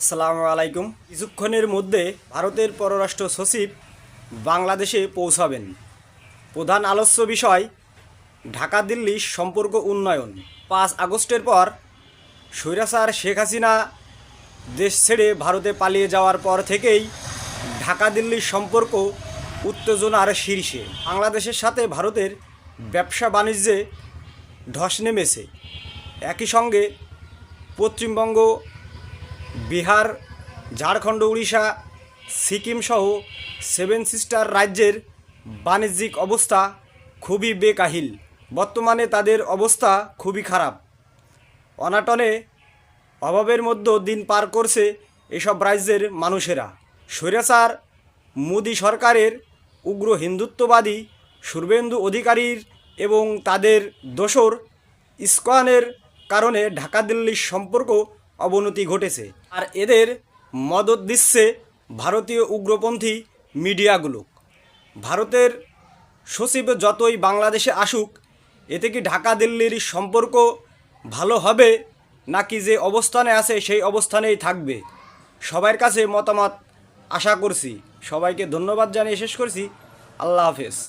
আসসালামু আলাইকুম। কিছুক্ষণের মধ্যে ভারতের পররাষ্ট্র সচিব বাংলাদেশে পৌঁছাবেন। প্রধান আলোচ্য বিষয়, ঢাকা দিল্লি সম্পর্ক উন্নয়ন। পাঁচ আগস্টের পর স্বৈরাচার শেখ হাসিনা দেশ ছেড়ে ভারতে পালিয়ে যাওয়ার পর থেকেই ঢাকা দিল্লির সম্পর্ক উত্তেজনার শীর্ষে। বাংলাদেশের সাথে ভারতের ব্যবসা বাণিজ্যে ধস নেমেছে। একই সঙ্গে পশ্চিমবঙ্গ বিহার, ঝাড়খণ্ড, উড়িষ্যা সিকিম সহ সেভেন সিস্টার রাজ্যের বাণিজ্যিক অবস্থা খুবই বেকাহিল। বর্তমানে তাদের অবস্থা খুবই খারাপ। অনাটনে অভাবের মধ্যে দিন পার করছে এসব রাজ্যের মানুষেরা। স্বৈরাচার, মোদী সরকারের উগ্র হিন্দুত্ববাদী শুভেন্দু অধিকারীর এবং তাদের দোসর ইস্কনের কারণে ঢাকা দিল্লির সম্পর্ক অবনতি ঘটেছে। আর এদের মদত দিচ্ছে ভারতীয় উগ্রপন্থী মিডিয়াগুলো। ভারতের সচিব যতই বাংলাদেশে আসুক, এতে কি ঢাকা দিল্লির সম্পর্ক ভালো হবে নাকি যে অবস্থানে আছে সেই অবস্থানেই থাকবে? সবার কাছে মতামত আশা করছি। সবাইকে ধন্যবাদ জানিয়ে শেষ করছি। আল্লাহ হাফেজ।